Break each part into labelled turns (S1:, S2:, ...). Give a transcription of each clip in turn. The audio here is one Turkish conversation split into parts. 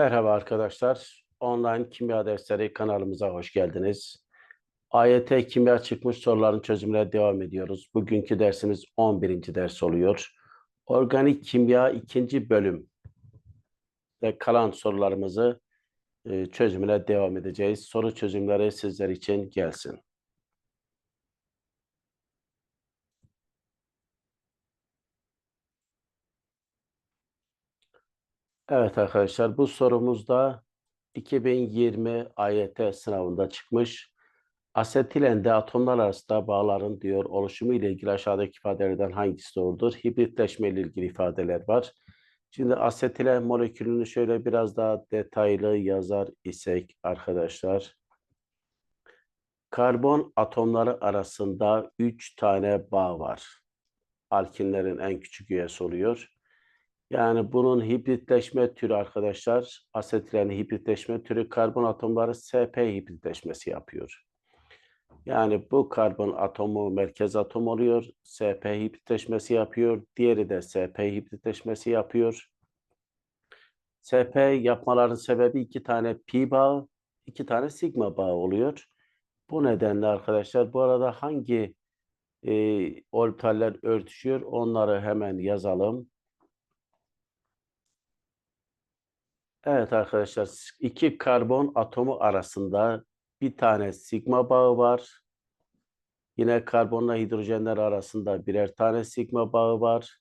S1: Merhaba arkadaşlar. Online kimya dersleri kanalımıza hoş geldiniz. AYT kimya çıkmış soruların çözümüne devam ediyoruz. Bugünkü dersimiz 11. ders oluyor. Organik kimya 2. bölüm ve kalan sorularımızı çözümüne devam edeceğiz. Soru çözümleri sizler için gelsin. Evet arkadaşlar bu sorumuz da 2020 AYT sınavında çıkmış. Asetilende atomlar arasında bağların diyor oluşumu ile ilgili aşağıdaki ifadelerden hangisi doğrudur? Hibritleşme ile ilgili ifadeler var. Şimdi asetilen molekülünü şöyle biraz daha detaylı yazar isek arkadaşlar. Karbon atomları arasında 3 tane bağ var. Alkinlerin en küçük üyesi oluyor. Yani bunun hibritleşme türü arkadaşlar, asetilen hibritleşme türü karbon atomları SP hibritleşmesi yapıyor. Yani bu karbon atomu merkez atom oluyor, SP hibritleşmesi yapıyor, diğeri de SP hibritleşmesi yapıyor. SP yapmaların sebebi iki tane pi bağı, iki tane sigma bağı oluyor. Bu nedenle arkadaşlar bu arada hangi e, orbitaller örtüşüyor onları hemen yazalım. Evet arkadaşlar iki karbon atomu arasında bir tane sigma bağı var. Yine karbonla hidrojenler arasında birer tane sigma bağı var.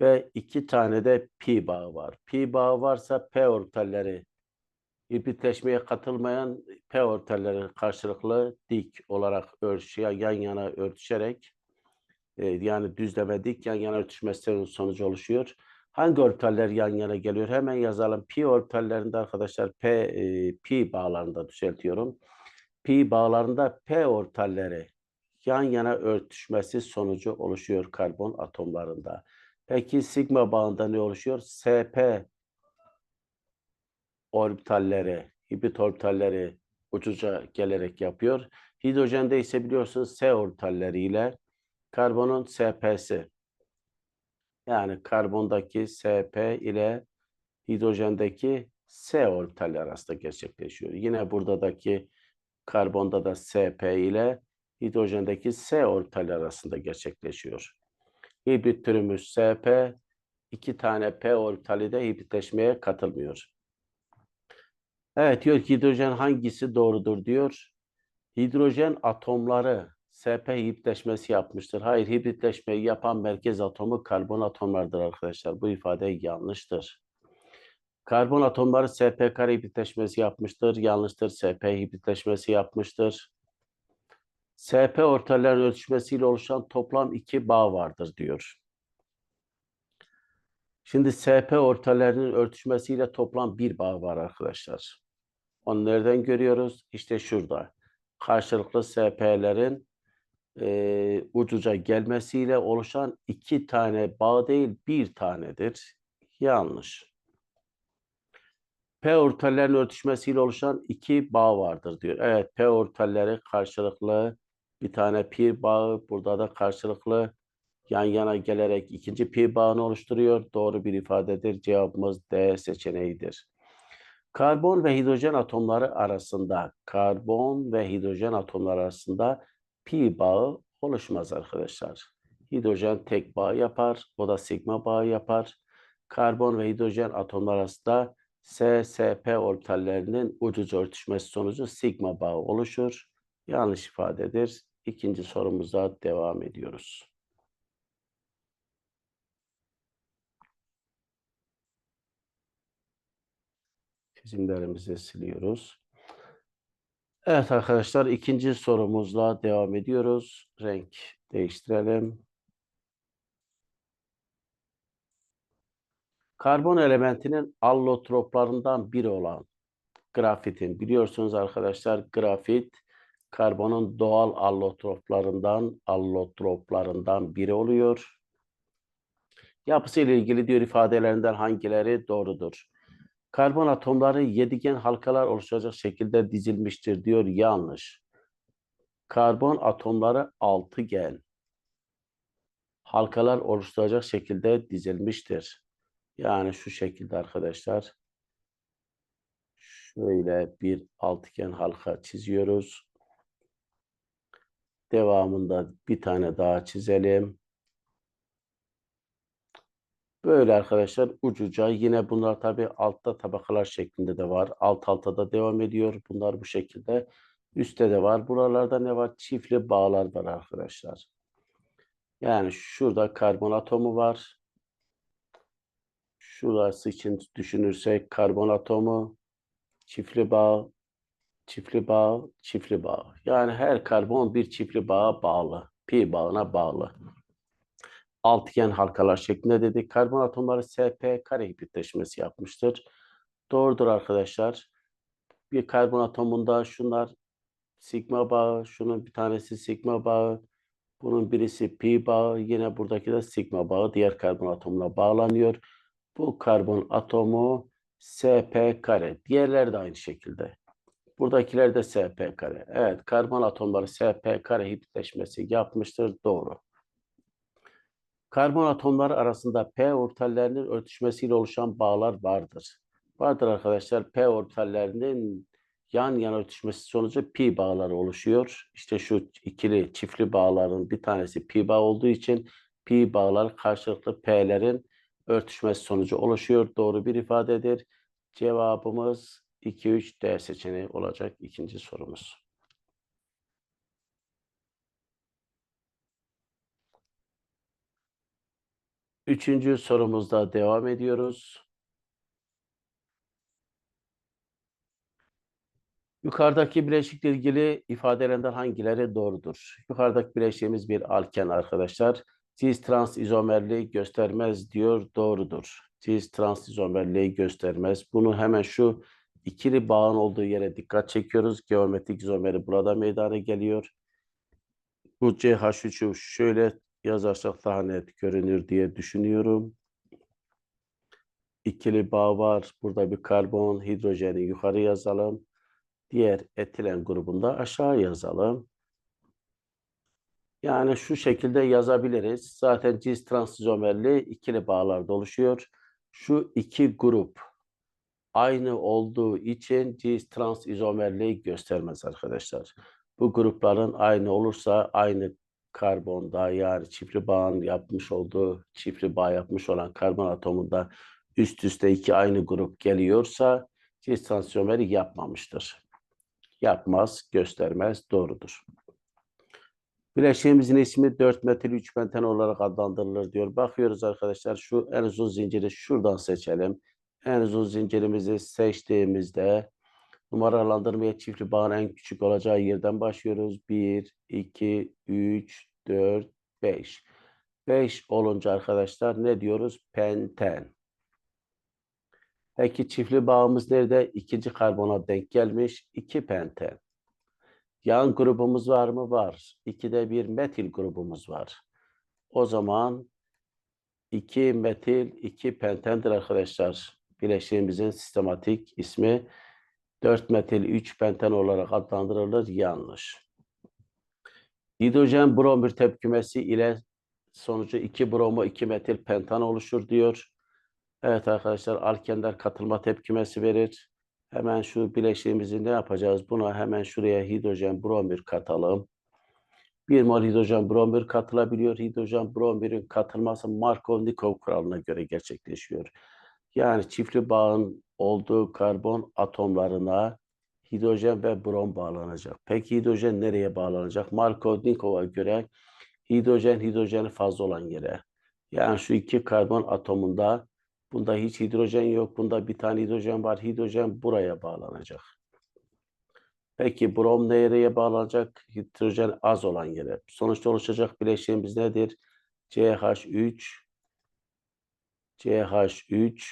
S1: Ve iki tane de pi bağı var. Pi bağı varsa p orbitalleri hibritleşmeye katılmayan p orbitalleri karşılıklı dik olarak örtüşüyor, yan yana örtüşerek e, yani düzleme dik yan yana örtüşmesi sonucu oluşuyor. Hangi orbitaller yan yana geliyor? Hemen yazalım. Pi orbitallerinde arkadaşlar P e, pi bağlarında düzeltiyorum. Pi bağlarında P orbitalleri yan yana örtüşmesi sonucu oluşuyor karbon atomlarında. Peki sigma bağında ne oluşuyor? SP orbitalleri, hibrit orbitalleri uçuca gelerek yapıyor. Hidrojende ise biliyorsunuz S orbitalleriyle karbonun SP'si yani karbondaki SP ile hidrojendeki S orbitali arasında gerçekleşiyor. Yine buradaki karbonda da SP ile hidrojendeki S orbitali arasında gerçekleşiyor. Hibrit türümüz SP, iki tane P orbitali de hibritleşmeye katılmıyor. Evet diyor ki hidrojen hangisi doğrudur diyor. Hidrojen atomları SP hibritleşmesi yapmıştır. Hayır, hibritleşmeyi yapan merkez atomu karbon atomlardır arkadaşlar. Bu ifade yanlıştır. Karbon atomları SP kare hibritleşmesi yapmıştır. Yanlıştır. SP hibritleşmesi yapmıştır. SP ortaların ölçüşmesiyle oluşan toplam iki bağ vardır diyor. Şimdi SP ortalarının örtüşmesiyle toplam bir bağ var arkadaşlar. Onu nereden görüyoruz? İşte şurada. Karşılıklı SP'lerin e, ucuca gelmesiyle oluşan iki tane bağ değil bir tanedir. Yanlış. P ortallerin örtüşmesiyle oluşan iki bağ vardır diyor. Evet P ortalleri karşılıklı bir tane pi bağı burada da karşılıklı yan yana gelerek ikinci pi bağını oluşturuyor. Doğru bir ifadedir. Cevabımız D seçeneğidir. Karbon ve hidrojen atomları arasında karbon ve hidrojen atomları arasında pi bağı oluşmaz arkadaşlar. Hidrojen tek bağ yapar. O da sigma bağı yapar. Karbon ve hidrojen atomlar arasında S-SP orbitallerinin ucuca örtüşmesi sonucu sigma bağı oluşur. Yanlış ifadedir. İkinci sorumuza devam ediyoruz. Çizimlerimizi siliyoruz. Evet arkadaşlar ikinci sorumuzla devam ediyoruz. Renk değiştirelim. Karbon elementinin allotroplarından biri olan grafitin biliyorsunuz arkadaşlar grafit karbonun doğal allotroplarından allotroplarından biri oluyor. Yapısı ile ilgili diyor ifadelerinden hangileri doğrudur? Karbon atomları yedigen halkalar oluşacak şekilde dizilmiştir diyor. Yanlış. Karbon atomları altıgen halkalar oluşturacak şekilde dizilmiştir. Yani şu şekilde arkadaşlar. Şöyle bir altıgen halka çiziyoruz. Devamında bir tane daha çizelim. Böyle arkadaşlar ucuca yine bunlar tabi altta tabakalar şeklinde de var. Alt alta da devam ediyor. Bunlar bu şekilde. Üstte de var. Buralarda ne var? Çiftli bağlar var arkadaşlar. Yani şurada karbon atomu var. Şurası için düşünürsek karbon atomu, çiftli bağ, çiftli bağ, çiftli bağ. Yani her karbon bir çiftli bağa bağlı. Pi bağına bağlı altıgen halkalar şeklinde dedik. Karbon atomları SP kare hibritleşmesi yapmıştır. Doğrudur arkadaşlar. Bir karbon atomunda şunlar sigma bağı, şunun bir tanesi sigma bağı, bunun birisi pi bağı, yine buradaki de sigma bağı diğer karbon atomuna bağlanıyor. Bu karbon atomu SP kare. Diğerleri de aynı şekilde. Buradakiler de SP kare. Evet, karbon atomları SP kare hibritleşmesi yapmıştır. Doğru. Karbon atomları arasında p orbitallerinin örtüşmesiyle oluşan bağlar vardır. Vardır arkadaşlar. P orbitallerinin yan yana örtüşmesi sonucu pi bağları oluşuyor. İşte şu ikili çiftli bağların bir tanesi pi bağ olduğu için pi bağlar karşılıklı p'lerin örtüşmesi sonucu oluşuyor. Doğru bir ifadedir. Cevabımız 2-3 D seçeneği olacak ikinci sorumuz. Üçüncü sorumuzda devam ediyoruz. Yukarıdaki bileşikle ilgili ifadelerden hangileri doğrudur? Yukarıdaki bileşiğimiz bir alken arkadaşlar. Cis trans izomerliği göstermez diyor doğrudur. Cis trans izomerliği göstermez. Bunu hemen şu ikili bağın olduğu yere dikkat çekiyoruz. Geometrik izomeri burada meydana geliyor. Bu CH3'ü şöyle yazarsak daha net görünür diye düşünüyorum. İkili bağ var. Burada bir karbon, hidrojeni yukarı yazalım. Diğer etilen grubunda aşağı yazalım. Yani şu şekilde yazabiliriz. Zaten cis transizomerli ikili bağlarda oluşuyor. Şu iki grup aynı olduğu için cis trans izomerliği göstermez arkadaşlar. Bu grupların aynı olursa aynı karbonda yani çiftli bağın yapmış olduğu çiftli bağ yapmış olan karbon atomunda üst üste iki aynı grup geliyorsa distansiyomeri yapmamıştır. Yapmaz, göstermez, doğrudur. Bileşiğimizin ismi 4 metil 3 penten olarak adlandırılır diyor. Bakıyoruz arkadaşlar şu en uzun zinciri şuradan seçelim. En uzun zincirimizi seçtiğimizde numaralandırmaya çiftli bağın en küçük olacağı yerden başlıyoruz. 1, 2, 3, 4, 5. 5 olunca arkadaşlar ne diyoruz? Penten. Peki çiftli bağımız nerede? İkinci karbona denk gelmiş. 2 penten. Yan grubumuz var mı? Var. 2'de bir metil grubumuz var. O zaman 2 metil 2 pentendir arkadaşlar. Bileşiğimizin sistematik ismi 4 metil 3 penten olarak adlandırılır. Yanlış. Hidrojen bromür tepkimesi ile sonucu 2 bromo 2 metil pentan oluşur diyor. Evet arkadaşlar alkenler katılma tepkimesi verir. Hemen şu bileşiğimizi ne yapacağız? Buna hemen şuraya hidrojen bromür katalım. 1 mol hidrojen bromür katılabiliyor. Hidrojen bromürün katılması Markov-Nikov kuralına göre gerçekleşiyor. Yani çiftli bağın olduğu karbon atomlarına hidrojen ve brom bağlanacak. Peki hidrojen nereye bağlanacak? Markov-Nikov'a göre hidrojen hidrojeni fazla olan yere. Yani şu iki karbon atomunda bunda hiç hidrojen yok. Bunda bir tane hidrojen var. Hidrojen buraya bağlanacak. Peki brom nereye bağlanacak? Hidrojen az olan yere. Sonuçta oluşacak bileşiğimiz nedir? CH3 CH3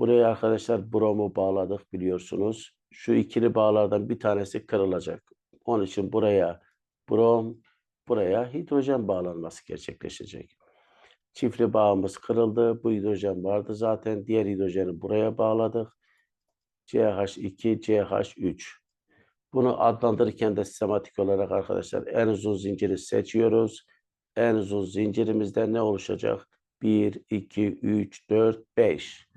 S1: Buraya arkadaşlar bromu bağladık biliyorsunuz. Şu ikili bağlardan bir tanesi kırılacak. Onun için buraya brom, buraya hidrojen bağlanması gerçekleşecek. Çiftli bağımız kırıldı. Bu hidrojen vardı zaten. Diğer hidrojeni buraya bağladık. CH2, CH3. Bunu adlandırırken de sistematik olarak arkadaşlar en uzun zinciri seçiyoruz. En uzun zincirimizde ne oluşacak? 1, 2, 3, 4, 5.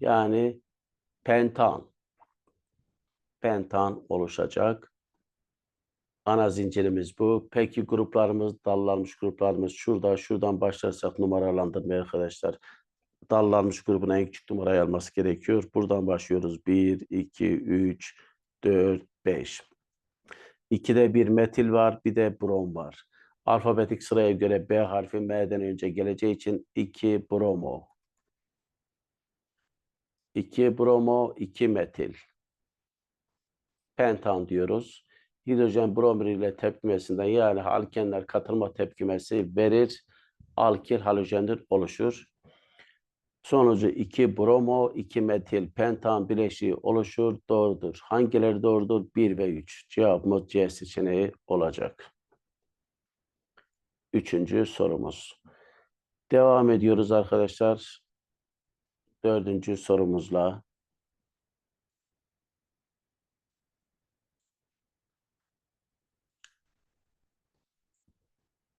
S1: Yani pentan. Pentan oluşacak. Ana zincirimiz bu. Peki gruplarımız, dallanmış gruplarımız şurada. Şuradan başlarsak numaralandırmaya arkadaşlar. Dallanmış grubun en küçük numarayı alması gerekiyor. Buradan başlıyoruz. 1, 2, 3, 4, 5. 2'de bir metil var, bir de brom var. Alfabetik sıraya göre B harfi M'den önce geleceği için 2 bromo. 2 bromo, 2 metil. Pentan diyoruz. Hidrojen bromür ile tepkimesinden yani alkenler katılma tepkimesi verir. Alkil halojendir oluşur. Sonucu 2 bromo, 2 metil pentan bileşiği oluşur. Doğrudur. Hangileri doğrudur? 1 ve 3. Cevabımız C seçeneği olacak. Üçüncü sorumuz. Devam ediyoruz arkadaşlar. Dördüncü sorumuzla.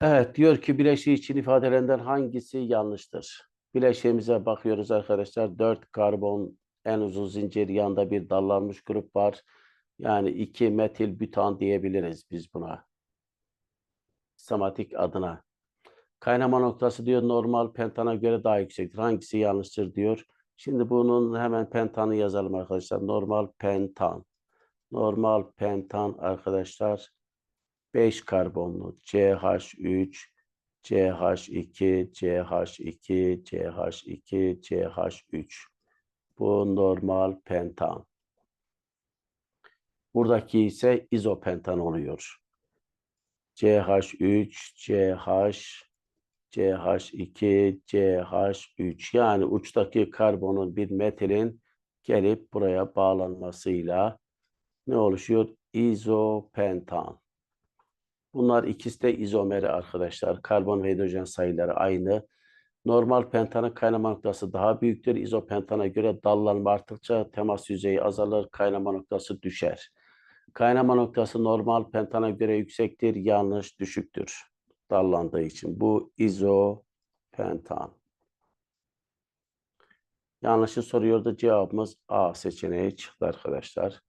S1: Evet diyor ki bileşiği için ifadelerinden hangisi yanlıştır? Bileşiğimize bakıyoruz arkadaşlar. 4 karbon en uzun zincir yanında bir dallanmış grup var. Yani 2 metil butan diyebiliriz biz buna. Sistematik adına. Kaynama noktası diyor normal pentana göre daha yüksektir. Hangisi yanlıştır diyor. Şimdi bunun hemen pentanı yazalım arkadaşlar. Normal pentan. Normal pentan arkadaşlar 5 karbonlu CH3, CH2, CH2, CH2, CH3. Bu normal pentan. Buradaki ise izopentan oluyor. CH3, CH, CH2, CH3 yani uçtaki karbonun bir metalin gelip buraya bağlanmasıyla ne oluşuyor? İzopentan. Bunlar ikisi de izomeri arkadaşlar. Karbon ve hidrojen sayıları aynı. Normal pentanın kaynama noktası daha büyüktür. İzopentana göre dallanma arttıkça temas yüzeyi azalır, kaynama noktası düşer. Kaynama noktası normal pentana göre yüksektir, yanlış, düşüktür. Dallandığı için. Bu izopentan. Yanlışı soruyordu. Cevabımız A seçeneği çıktı arkadaşlar.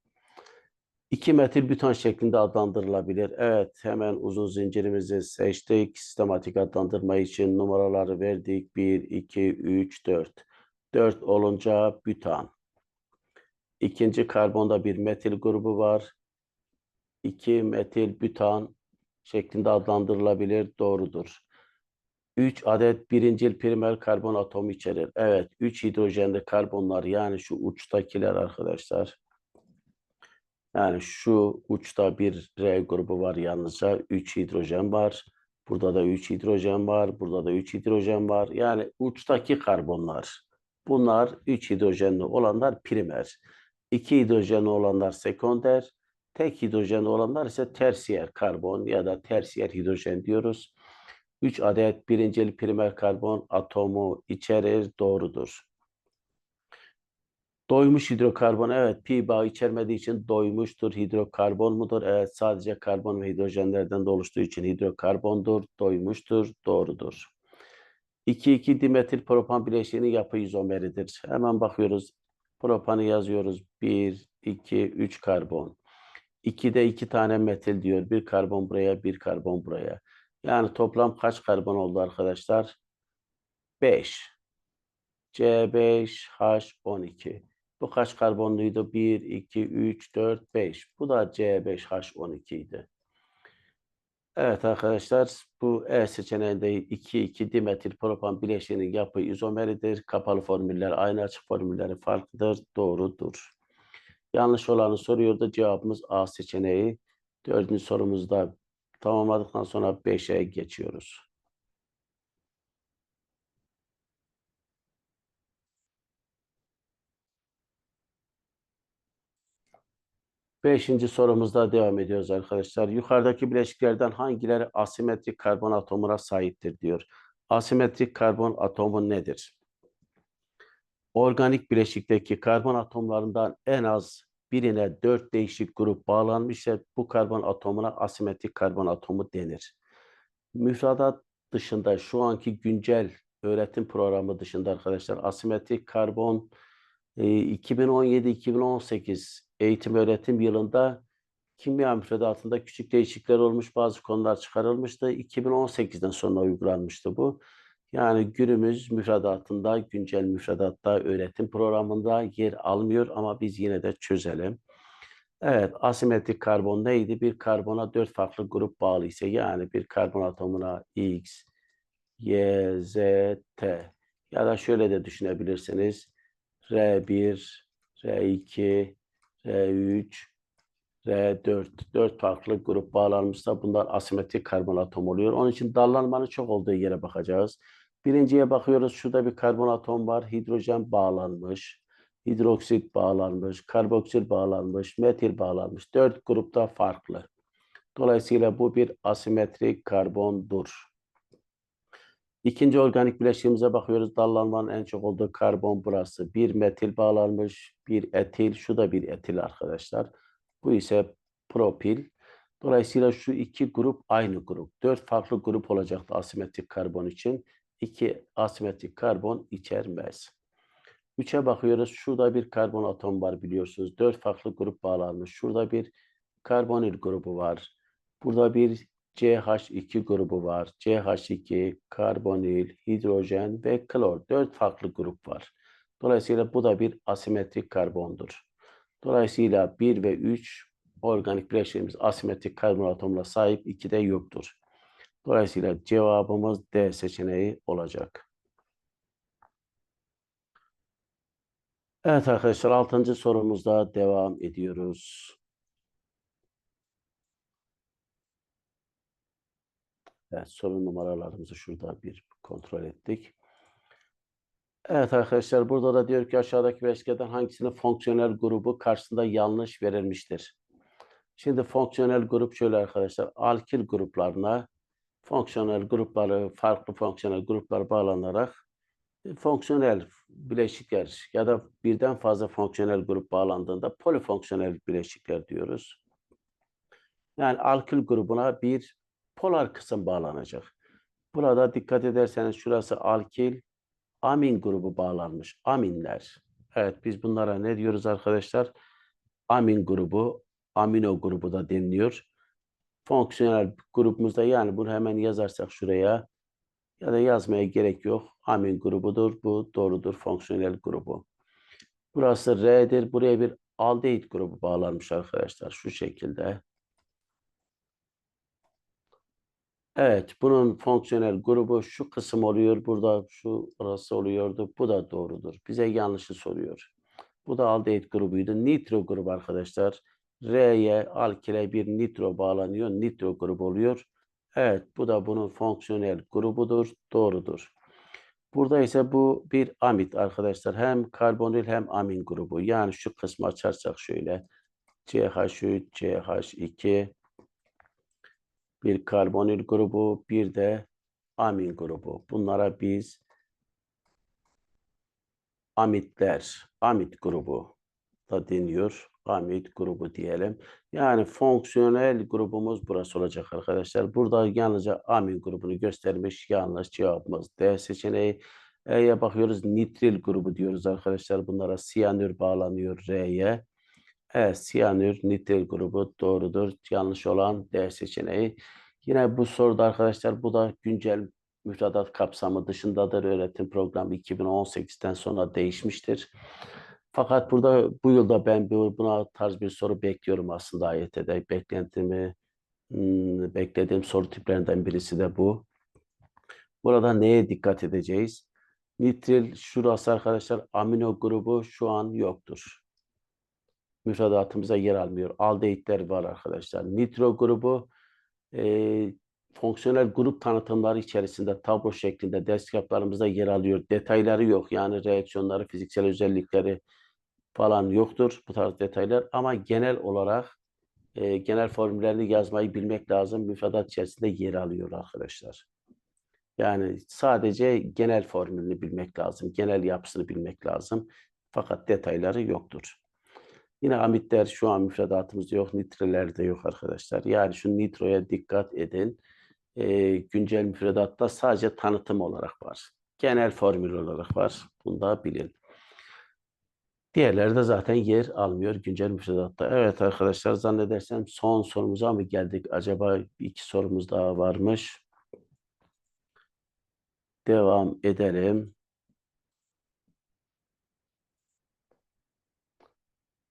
S1: 2 metil butan şeklinde adlandırılabilir. Evet, hemen uzun zincirimizi seçtik. Sistematik adlandırma için numaraları verdik. 1, 2, 3, 4. 4 olunca butan. İkinci karbonda bir metil grubu var. 2 metil butan şeklinde adlandırılabilir. Doğrudur. 3 adet birincil primer karbon atomu içerir. Evet, 3 hidrojenli karbonlar yani şu uçtakiler arkadaşlar. Yani şu uçta bir R grubu var yalnızca 3 hidrojen var. Burada da 3 hidrojen var. Burada da 3 hidrojen var. Yani uçtaki karbonlar. Bunlar 3 hidrojenli olanlar primer. 2 hidrojenli olanlar sekonder. Tek hidrojenli olanlar ise tersiyer karbon ya da tersiyer hidrojen diyoruz. 3 adet birincil primer karbon atomu içerir. Doğrudur. Doymuş hidrokarbon evet pi bağı içermediği için doymuştur. Hidrokarbon mudur? Evet sadece karbon ve hidrojenlerden de oluştuğu için hidrokarbondur. Doymuştur. Doğrudur. 2,2 dimetil propan bileşiğinin yapı izomeridir. Hemen bakıyoruz. Propanı yazıyoruz. 1, 2, 3 karbon. 2'de 2 tane metil diyor. Bir karbon buraya, bir karbon buraya. Yani toplam kaç karbon oldu arkadaşlar? 5. C5H12. Bu kaç karbonluydu? 1, 2, 3, 4, 5. Bu da C5H12 idi. Evet arkadaşlar bu E seçeneğinde 2,2 dimetil propan bileşiğinin yapı izomeridir. Kapalı formüller aynı açık formülleri farklıdır. Doğrudur. Yanlış olanı soruyordu. Cevabımız A seçeneği. Dördüncü sorumuzda tamamladıktan sonra 5'e geçiyoruz. Beşinci sorumuzda devam ediyoruz arkadaşlar. Yukarıdaki bileşiklerden hangileri asimetrik karbon atomuna sahiptir diyor. Asimetrik karbon atomu nedir? Organik bileşikteki karbon atomlarından en az birine dört değişik grup bağlanmışsa bu karbon atomuna asimetrik karbon atomu denir. Müfredat dışında şu anki güncel öğretim programı dışında arkadaşlar asimetrik karbon 2017-2018 e, eğitim öğretim yılında kimya müfredatında küçük değişiklikler olmuş, bazı konular çıkarılmıştı. 2018'den sonra uygulanmıştı bu. Yani günümüz müfredatında, güncel müfredatta, öğretim programında yer almıyor ama biz yine de çözelim. Evet, asimetrik karbon neydi? Bir karbona dört farklı grup bağlı ise yani bir karbon atomuna X, Y, Z, T ya da şöyle de düşünebilirsiniz. R1, R2, R3, R4, dört farklı grup bağlanmışsa bunlar asimetrik karbon atom oluyor. Onun için dallanmanın çok olduğu yere bakacağız. Birinciye bakıyoruz. Şurada bir karbon atom var. Hidrojen bağlanmış. Hidroksit bağlanmış. Karboksil bağlanmış. Metil bağlanmış. Dört grupta farklı. Dolayısıyla bu bir asimetrik karbondur. İkinci organik bileşiğimize bakıyoruz. Dallanmanın en çok olduğu karbon burası. Bir metil bağlanmış, bir etil. Şu da bir etil arkadaşlar. Bu ise propil. Dolayısıyla şu iki grup aynı grup. Dört farklı grup olacaktı asimetrik karbon için. İki asimetrik karbon içermez. Üçe bakıyoruz. Şurada bir karbon atom var biliyorsunuz. Dört farklı grup bağlanmış. Şurada bir karbonil grubu var. Burada bir CH2 grubu var. CH2, karbonil, hidrojen ve klor. Dört farklı grup var. Dolayısıyla bu da bir asimetrik karbondur. Dolayısıyla 1 ve 3 organik bileşiğimiz asimetrik karbon atomla sahip, 2 de yoktur. Dolayısıyla cevabımız D seçeneği olacak. Evet arkadaşlar 6. sorumuzda devam ediyoruz. Evet, soru numaralarımızı şurada bir kontrol ettik. Evet arkadaşlar burada da diyor ki aşağıdaki beşgeden hangisinin fonksiyonel grubu karşısında yanlış verilmiştir? Şimdi fonksiyonel grup şöyle arkadaşlar. Alkil gruplarına fonksiyonel grupları, farklı fonksiyonel gruplar bağlanarak fonksiyonel bileşikler ya da birden fazla fonksiyonel grup bağlandığında polifonksiyonel bileşikler diyoruz. Yani alkil grubuna bir polar kısım bağlanacak. Burada dikkat ederseniz şurası alkil, amin grubu bağlanmış. Aminler. Evet biz bunlara ne diyoruz arkadaşlar? Amin grubu, amino grubu da deniliyor. Fonksiyonel grubumuzda yani bunu hemen yazarsak şuraya ya da yazmaya gerek yok. Amin grubudur. Bu doğrudur fonksiyonel grubu. Burası R'dir. Buraya bir aldehit grubu bağlanmış arkadaşlar. Şu şekilde. Evet, bunun fonksiyonel grubu şu kısım oluyor. Burada şu orası oluyordu. Bu da doğrudur. Bize yanlışı soruyor. Bu da aldehit grubuydu. Nitro grubu arkadaşlar. R'ye alkile bir nitro bağlanıyor. Nitro grubu oluyor. Evet, bu da bunun fonksiyonel grubudur. Doğrudur. Burada ise bu bir amit arkadaşlar. Hem karbonil hem amin grubu. Yani şu kısmı açarsak şöyle. CH3, CH2, bir karbonil grubu, bir de amin grubu. Bunlara biz amitler, amit grubu da deniyor. Amit grubu diyelim. Yani fonksiyonel grubumuz burası olacak arkadaşlar. Burada yalnızca amin grubunu göstermiş. Yanlış cevabımız D seçeneği. E'ye bakıyoruz. Nitril grubu diyoruz arkadaşlar. Bunlara siyanür bağlanıyor R'ye. Evet, siyanür, nitril grubu doğrudur. Yanlış olan D seçeneği. Yine bu soruda arkadaşlar bu da güncel müfredat kapsamı dışındadır. Öğretim programı 2018'den sonra değişmiştir. Fakat burada bu yılda ben buna tarz bir soru bekliyorum aslında AYT'de. Beklentimi, hmm, beklediğim soru tiplerinden birisi de bu. Burada neye dikkat edeceğiz? Nitril şurası arkadaşlar amino grubu şu an yoktur. Müfredatımıza yer almıyor. Aldehitler var arkadaşlar. Nitro grubu e, fonksiyonel grup tanıtımları içerisinde tablo şeklinde ders kitaplarımızda yer alıyor. Detayları yok. Yani reaksiyonları, fiziksel özellikleri falan yoktur bu tarz detaylar. Ama genel olarak e, genel formüllerini yazmayı bilmek lazım. Müfredat içerisinde yer alıyor arkadaşlar. Yani sadece genel formülünü bilmek lazım. Genel yapısını bilmek lazım. Fakat detayları yoktur. Yine amitler şu an müfredatımızda yok. Nitreler de yok arkadaşlar. Yani şu nitroya dikkat edin. E, güncel müfredatta sadece tanıtım olarak var. Genel formül olarak var. Bunu da bilin. Diğerleri de zaten yer almıyor güncel müfredatta. Evet arkadaşlar zannedersem son sorumuza mı geldik? Acaba iki sorumuz daha varmış. Devam edelim.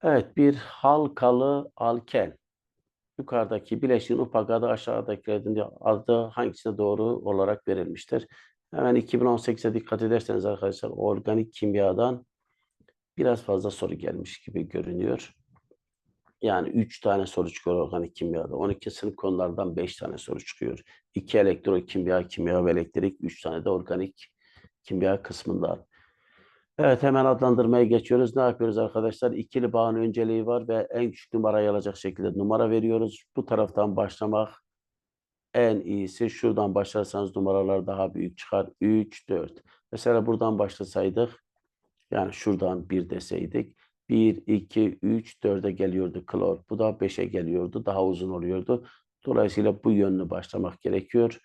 S1: Evet bir halkalı alken. Yukarıdaki bileşiğin upak adı aşağıdakilerden adı hangisine doğru olarak verilmiştir? Hemen 2018'e dikkat ederseniz arkadaşlar organik kimyadan biraz fazla soru gelmiş gibi görünüyor. Yani 3 tane soru çıkıyor organik kimyada. 12 sınıf konulardan 5 tane soru çıkıyor. 2 elektrokimya, kimya ve elektrik, 3 tane de organik kimya kısmından. Evet hemen adlandırmaya geçiyoruz. Ne yapıyoruz arkadaşlar? İkili bağın önceliği var ve en küçük numarayı alacak şekilde numara veriyoruz. Bu taraftan başlamak en iyisi. Şuradan başlarsanız numaralar daha büyük çıkar. 3, 4. Mesela buradan başlasaydık yani şuradan 1 deseydik 1, 2, 3, 4'e geliyordu klor. Bu da 5'e geliyordu. Daha uzun oluyordu. Dolayısıyla bu yönlü başlamak gerekiyor.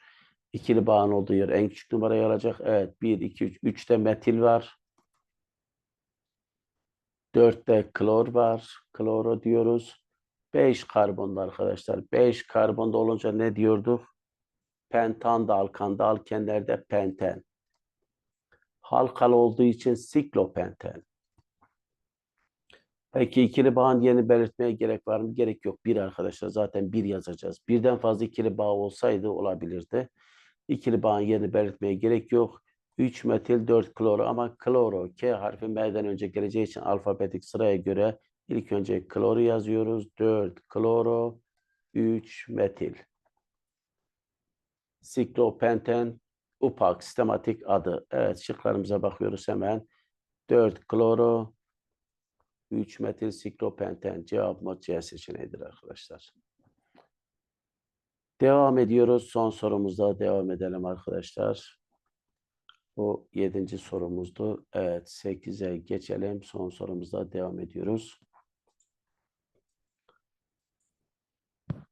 S1: İkili bağın olduğu yer en küçük numarayı alacak. Evet 1, 2, 3. 3'te metil var. 4'te klor var. Kloro diyoruz. 5 karbonda arkadaşlar. 5 karbonda olunca ne diyorduk? Pentan da alkanda alkenlerde penten. Halkalı olduğu için siklopenten. Peki ikili bağın yerini belirtmeye gerek var mı? Gerek yok. Bir arkadaşlar zaten bir yazacağız. Birden fazla ikili bağ olsaydı olabilirdi. İkili bağın yerini belirtmeye gerek yok. 3 metil 4 kloro ama kloro K harfi M'den önce geleceği için alfabetik sıraya göre ilk önce kloro yazıyoruz. 4 kloro 3 metil. Siklopenten upak sistematik adı. Evet şıklarımıza bakıyoruz hemen. 4 kloro 3 metil sikropenten cevap C seçeneğidir arkadaşlar. Devam ediyoruz. Son sorumuzda devam edelim arkadaşlar. Bu yedinci sorumuzdu. Evet, sekize geçelim. Son sorumuzda devam ediyoruz.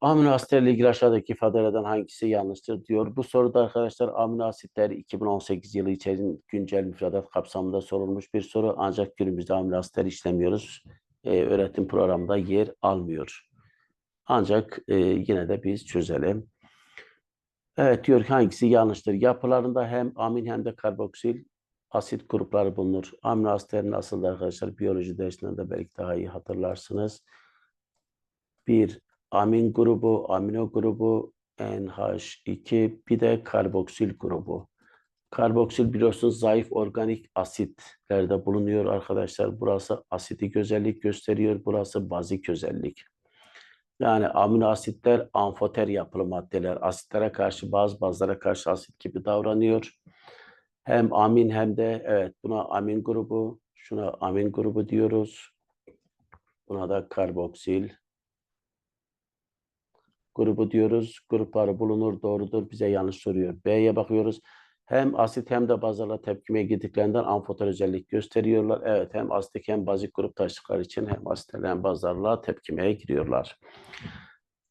S1: Amino asitlerle ilgili aşağıdaki ifadelerden hangisi yanlıştır diyor. Bu soruda arkadaşlar amino asitler 2018 yılı içerisinde güncel müfredat kapsamında sorulmuş bir soru. Ancak günümüzde amino asitler işlemiyoruz. Ee, öğretim programında yer almıyor. Ancak e, yine de biz çözelim. Evet diyor ki hangisi yanlıştır? Yapılarında hem amin hem de karboksil asit grupları bulunur. Amino asitler nasıl arkadaşlar? Biyoloji dersinden de belki daha iyi hatırlarsınız. Bir amin grubu, amino grubu, NH2 bir de karboksil grubu. Karboksil biliyorsunuz zayıf organik asitlerde bulunuyor arkadaşlar. Burası asitik özellik gösteriyor. Burası bazik özellik. Yani amino asitler amfoter yapılı maddeler. Asitlere karşı bazı bazlara karşı asit gibi davranıyor. Hem amin hem de evet buna amin grubu, şuna amin grubu diyoruz. Buna da karboksil grubu diyoruz. Grupları bulunur, doğrudur. Bize yanlış soruyor. B'ye bakıyoruz. Hem asit hem de bazlarla tepkimeye girdiklerinden amfoter özellik gösteriyorlar. Evet hem asitik hem bazik grup taştıkları için hem asitlerle hem bazlarla tepkimeye giriyorlar.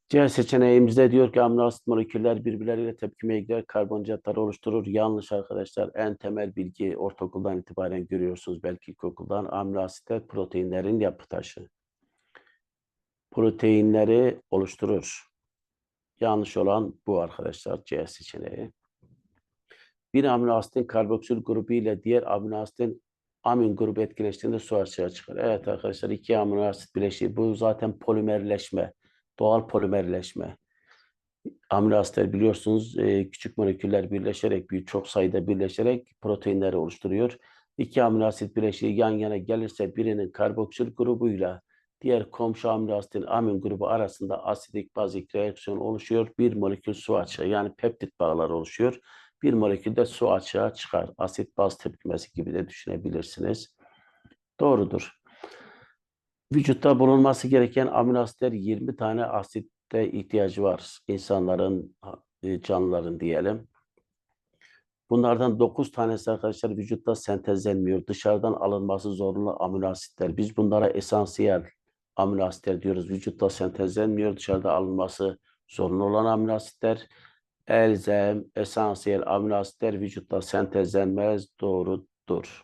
S1: C seçeneğimizde diyor ki amino asit moleküller birbirleriyle tepkimeye girer, karbonhidratları oluşturur. Yanlış arkadaşlar. En temel bilgi ortaokuldan itibaren görüyorsunuz belki ilkokuldan. Amino asitler proteinlerin yapı taşı. Proteinleri oluşturur. Yanlış olan bu arkadaşlar C seçeneği. Bir amino asitin karboksil grubu ile diğer amino asitin amin grubu etkileştiğinde su açığa çıkar. Evet arkadaşlar iki amino asit bileşiği bu zaten polimerleşme, doğal polimerleşme. Amino asitler biliyorsunuz küçük moleküller birleşerek, büyük çok sayıda birleşerek proteinleri oluşturuyor. İki amino asit bileşiği yan yana gelirse birinin karboksil grubuyla diğer komşu amino asitin amin grubu arasında asidik bazik reaksiyon oluşuyor. Bir molekül su açığı yani peptit bağları oluşuyor bir molekülde su açığa çıkar. Asit baz tepkimesi gibi de düşünebilirsiniz. Doğrudur. Vücutta bulunması gereken amino asitler 20 tane asitte ihtiyacı var. İnsanların, canlıların diyelim. Bunlardan 9 tanesi arkadaşlar vücutta sentezlenmiyor. Dışarıdan alınması zorunlu amino asitler. Biz bunlara esansiyel amino asitler diyoruz. Vücutta sentezlenmiyor. Dışarıda alınması zorunlu olan amino asitler elzem, esansiyel amino asitler vücutta sentezlenmez doğrudur.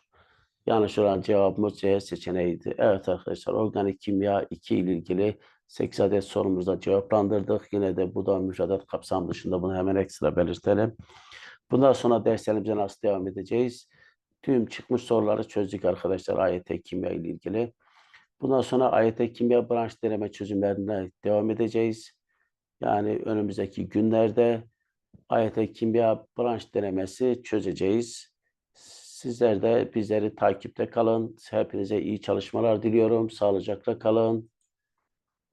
S1: Yanlış olan cevabımız C seçeneğiydi. Evet arkadaşlar organik kimya 2 ile ilgili 8 adet sorumuzda cevaplandırdık. Yine de bu da müfredat kapsam dışında bunu hemen ekstra belirtelim. Bundan sonra derslerimize nasıl devam edeceğiz? Tüm çıkmış soruları çözdük arkadaşlar AYT kimya ile ilgili. Bundan sonra AYT kimya branş deneme çözümlerine devam edeceğiz. Yani önümüzdeki günlerde AYT kimya branş denemesi çözeceğiz. Sizler de bizleri takipte kalın. Hepinize iyi çalışmalar diliyorum. Sağlıcakla kalın.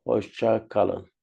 S1: Hoşça kalın.